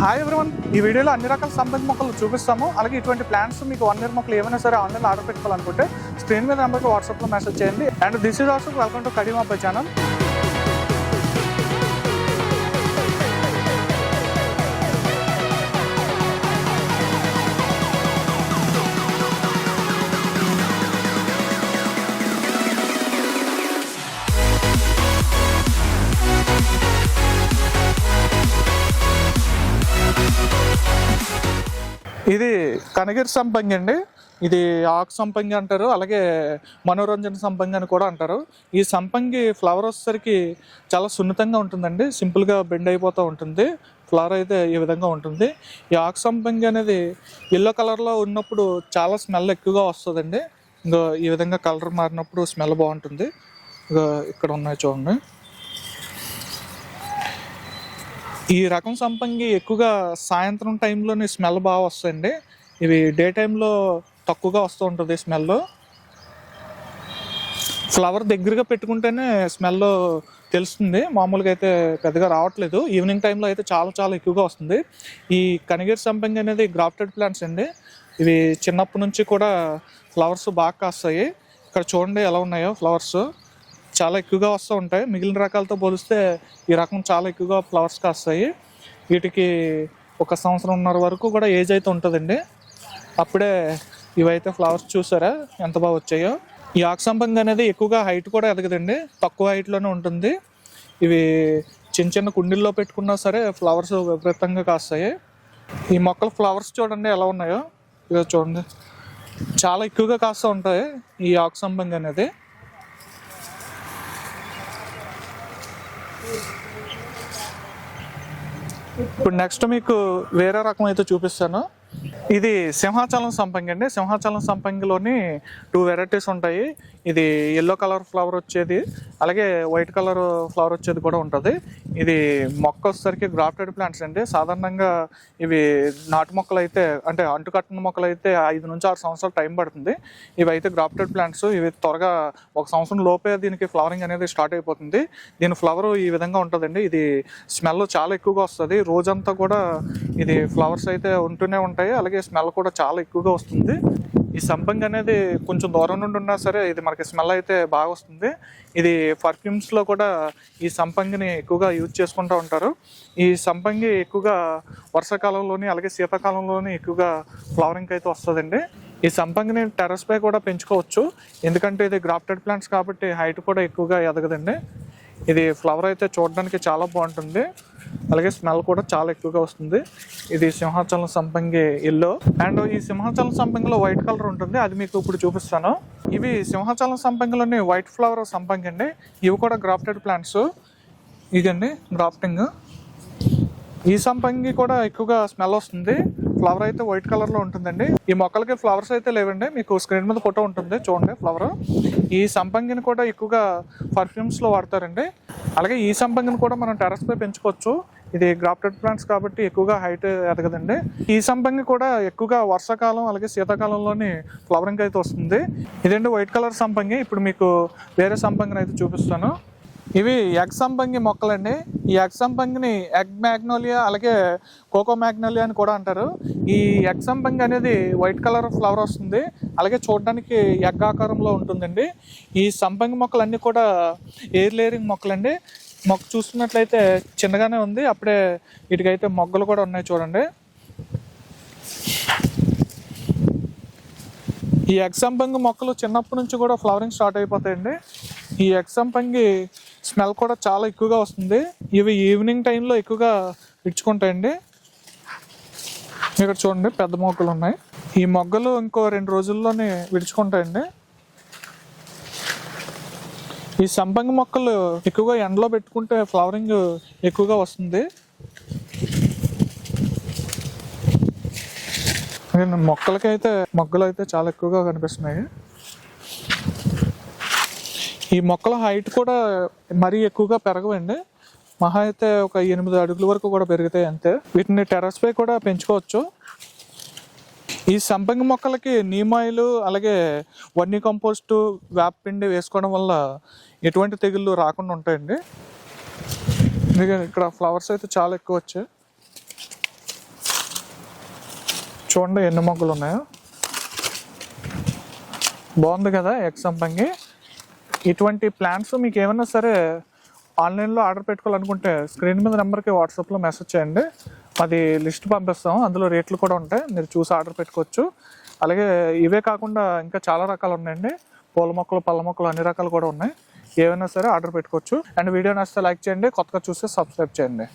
Hi everyone ఈ వీడియోలో అన్ని రకాల సంబంధ మొక్కలు చూపిస్తాము. అలాగే ఇటువంటి ప్లాన్స్ మీకు వన్ ఇయర్ మొక్కలు ఏమైనా సరే ఆన్లైన్లో ఆర్డర్ పెట్టుకోవాలనుకుంటే స్క్రీన్ మీద నెంబర్కి వాట్సాప్లో మెసేజ్ చేయండి. And this is also welcome to కడిమాపై channel ఇది కనగిరి సంపంగి అండి. ఇది ఆకు సంపంగి అంటారు అలాగే మనోరంజన సంపంగి అని కూడా అంటారు. ఈ సంపంగి ఫ్లవర్ వచ్చేసరికి చాలా సున్నితంగా ఉంటుందండి. సింపుల్గా బెండ్ అయిపోతూ ఉంటుంది. ఫ్లవర్ అయితే ఈ విధంగా ఉంటుంది. ఈ ఆకు సంపంగి అనేది ఎల్లో కలర్లో ఉన్నప్పుడు చాలా స్మెల్ ఎక్కువగా వస్తుందండి. ఇంకా ఈ విధంగా కలర్ మారినప్పుడు స్మెల్ బాగుంటుంది. ఇంకా ఇక్కడ ఉన్నాయి చూడండి. ఈ రకం సంపంగి ఎక్కువగా సాయంత్రం టైంలోనే స్మెల్ బాగా వస్తాయండి. ఇవి డే టైంలో తక్కువగా వస్తూ ఉంటుంది స్మెల్ ఫ్లవర్ దగ్గరగా పెట్టుకుంటేనే స్మెల్ తెలుస్తుంది. మామూలుగా అయితే పెద్దగా రావట్లేదు. ఈవినింగ్ టైంలో అయితే చాలా చాలా ఎక్కువగా వస్తుంది. ఈ కనిగిరి సంపంగి అనేది గ్రాఫ్టెడ్ ప్లాంట్స్ అండి. ఇవి చిన్నప్పటి నుంచి కూడా ఫ్లవర్స్ బాగా కాస్తాయి. ఇక్కడ చూడండి ఎలా ఉన్నాయో ఫ్లవర్స్ చాలా ఎక్కువగా వస్తూ ఉంటాయి. మిగిలిన రకాలతో పోలిస్తే ఈ రకం చాలా ఎక్కువగా ఫ్లవర్స్ కాస్తాయి. వీటికి ఒక సంవత్సరంన్నర వరకు కూడా ఏజ్ అయితే ఉంటుందండి. అప్పుడే ఇవైతే ఫ్లవర్స్ చూసారా? ఎంత బాగా వచ్చాయో. ఈ ఆక్సంపంగి అనేది ఎక్కువగా హైట్ కూడా ఎదగదండి. తక్కువ హైట్లోనే ఉంటుంది. ఇవి చిన్న చిన్న కుండీల్లో పెట్టుకున్నా సరే ఫ్లవర్స్ విపరీతంగా కాస్తాయి. ఈ మొక్కల ఫ్లవర్స్ చూడండి ఎలా ఉన్నాయో. ఇదో చూడండి. చాలా ఎక్కువగా కాస్తూ ఉంటాయి ఈ ఆక్సంపంగి అనేది. ఇప్పుడు నెక్స్ట్ మీకు వేరే రకం అయితే చూపిస్తాను. ఇది సింహాచలం సంపంగి అండి. సింహాచలం సంపంగిలోని టూ వెరైటీస్ ఉంటాయి. ఇది ఎల్లో కలర్ ఫ్లవర్ వచ్చేది. అలాగే వైట్ కలర్ ఫ్లవర్ వచ్చేది కూడా ఉంటుంది. ఇది మొక్క వచ్చేసరికి గ్రాఫ్టెడ్ ప్లాంట్స్ అండి. సాధారణంగా ఇవి నాటు మొక్కలు అయితే అంటే అంటుకట్టిన మొక్కలు అయితే ఐదు నుంచి ఆరు సంవత్సరాలు టైం పడుతుంది. ఇవి అయితే గ్రాఫ్టెడ్ ప్లాంట్స్ ఇవి త్వరగా ఒక సంవత్సరం లోపే దీనికి ఫ్లవరింగ్ అనేది స్టార్ట్ అయిపోతుంది. దీని ఫ్లవర్ ఈ విధంగా ఉంటుందండి. ఇది స్మెల్ చాలా ఎక్కువగా వస్తుంది. రోజంతా కూడా ఇది ఫ్లవర్స్ అయితే ఉంటూనే ఉంటాయి. ఉంటాయి. అలాగే స్మెల్ కూడా చాలా ఎక్కువగా వస్తుంది. ఈ సంపంగి అనేది కొంచెం దూరం నుండి ఉన్నా సరే ఇది మనకి స్మెల్ అయితే బాగా వస్తుంది. ఇది పర్ఫ్యూమ్స్లో కూడా ఈ సంపంగిని ఎక్కువగా యూజ్ చేసుకుంటూ ఉంటారు. ఈ సంపంగి ఎక్కువగా వర్షాకాలంలోని అలాగే శీతాకాలంలోని ఎక్కువగా ఫ్లవరింగ్ అయితే వస్తుందండి. ఈ సంపంగిని టెర్రస్ పై కూడా పెంచుకోవచ్చు. ఎందుకంటే ఇది గ్రాఫ్టెడ్ ప్లాంట్స్ కాబట్టి హైట్ కూడా ఎక్కువగా ఎదగదండి. ఇది ఫ్లవర్ అయితే చూడడానికి చాలా బాగుంటుంది. అలాగే స్మెల్ కూడా చాలా ఎక్కువగా వస్తుంది. ఇది సింహాచలం సంపంగి ఎల్లో అండ్ ఈ సింహాచలం సంపంగిలో వైట్ కలర్ ఉంటుంది. అది మీకు ఇప్పుడు చూపిస్తాను. ఇవి సింహాచలం సంపంగిలోని వైట్ ఫ్లవర్ సంపంగి అండి. ఇవి కూడా గ్రాఫ్టెడ్ ప్లాంట్స్. ఇదండి గ్రాఫ్టింగ్. ఈ సంపంగి కూడా ఎక్కువగా స్మెల్ వస్తుంది. ఫ్లవర్ అయితే వైట్ కలర్లో ఉంటుందండి. ఈ మొక్కలకి ఫ్లవర్స్ అయితే లేవండి. మీకు స్క్రీన్ మీద ఫోటో ఉంటుంది. చూడండి ఫ్లవర్. ఈ సంపంగిని కూడా ఎక్కువగా పర్ఫ్యూమ్స్లో వాడతారండి. అలాగే ఈ సంపంగిని కూడా మనం టెరస్ పై పెంచుకోవచ్చు. ఇది గ్రాఫ్టెడ్ ప్లాంట్స్ కాబట్టి ఎక్కువగా హైట్ ఎదగదండి. ఈ సంపంగి కూడా ఎక్కువగా వర్షాకాలం అలాగే శీతాకాలంలోని ఫ్లవరింగ్ అయితే వస్తుంది. ఇదండి వైట్ కలర్ సంపంగి? ఇప్పుడు మీకు వేరే సంపంగిని అయితే చూపిస్తాను. ఇవి ఎగ్ సంపంగి మొక్కలండి. ఈ ఎగ్ సంపంగిని ఎగ్ మ్యాగ్నోలియా అలాగే కోకో మ్యాగ్నోలియా అని కూడా అంటారు. ఈ ఎగ్ సంపంగి అనేది వైట్ కలర్ ఫ్లవర్ వస్తుంది. అలాగే చూడడానికి ఎగ్ ఆకారంలో ఉంటుందండి. ఈ సంపంగి మొక్కలన్నీ కూడా ఎయిర్ లేయరింగ్ మొక్కలండి. మొక్క చూస్తున్నట్లయితే చిన్నగానే ఉంది. అప్పుడే వీటికైతే మొగ్గలు కూడా ఉన్నాయి చూడండి. ఈ ఎగ్సంపంగి మొక్కలు చిన్నప్పటి నుంచి కూడా ఫ్లవరింగ్ స్టార్ట్ అయిపోతాయండి. ఈ ఎగ్సంపంగి స్మెల్ కూడా చాలా ఎక్కువగా వస్తుంది. ఇవి ఈవినింగ్ టైంలో ఎక్కువగా ఇచ్చుకుంటాయండి. ఇక్కడ చూడండి పెద్ద మొక్కలు ఉన్నాయి. ఈ మొగ్గలు ఇంకో రెండు రోజుల్లోనే విడుచుకుంటాయండి. ఈ సంపంగి మొక్కలు ఎక్కువగా ఎండలో పెట్టుకుంటే ఫ్లవరింగ్ ఎక్కువగా వస్తుంది. నేను మొక్కలకైతే మొగ్గలు అయితే చాలా ఎక్కువగా కనిపిస్తున్నాయి. ఈ మొక్కల హైట్ కూడా మరీ ఎక్కువగా పెరగవండి. మహా అయితే ఒక ఎనిమిది అడుగుల వరకు కూడా పెరుగుతాయి అంతే. వీటిని టెరస్ పై కూడా పెంచుకోవచ్చు. ఈ సంపంగి మొక్కలకి నీమ్ ఆయిల్ అలాగే వన్నీ కంపోస్ట్ వేపపిండి వేసుకోవడం వల్ల ఎటువంటి తెగుళ్ళు రాకుండా ఉంటాయండి. అందుకే ఇక్కడ ఫ్లవర్స్ అయితే చాలా ఎక్కువ వచ్చాయి. చూడండి ఎన్ని మొక్కలు ఉన్నాయో. బాగుంది కదా ఎగ్ సంపంగి. ఇటువంటి ప్లాన్స్ మీకు ఏమైనా సరే ఆన్లైన్లో ఆర్డర్ పెట్టుకోవాలనుకుంటే స్క్రీన్ మీద నెంబర్కి వాట్సాప్లో మెసేజ్ చేయండి. అది లిస్ట్ పంపిస్తాం. అందులో రేట్లు కూడా ఉంటాయి. మీరు చూసి ఆర్డర్ పెట్టుకోవచ్చు. అలాగే ఇవే కాకుండా ఇంకా చాలా రకాలు ఉన్నాయండి. పూల మొక్కలు పళ్ళ మొక్కలు అన్ని రకాలు కూడా ఉన్నాయి. ఏవైనా సరే ఆర్డర్ పెట్టుకోవచ్చు. అండ్ వీడియో నచ్చితే లైక్ చేయండి. కొత్తగా చూస్తే సబ్స్క్రైబ్ చేయండి.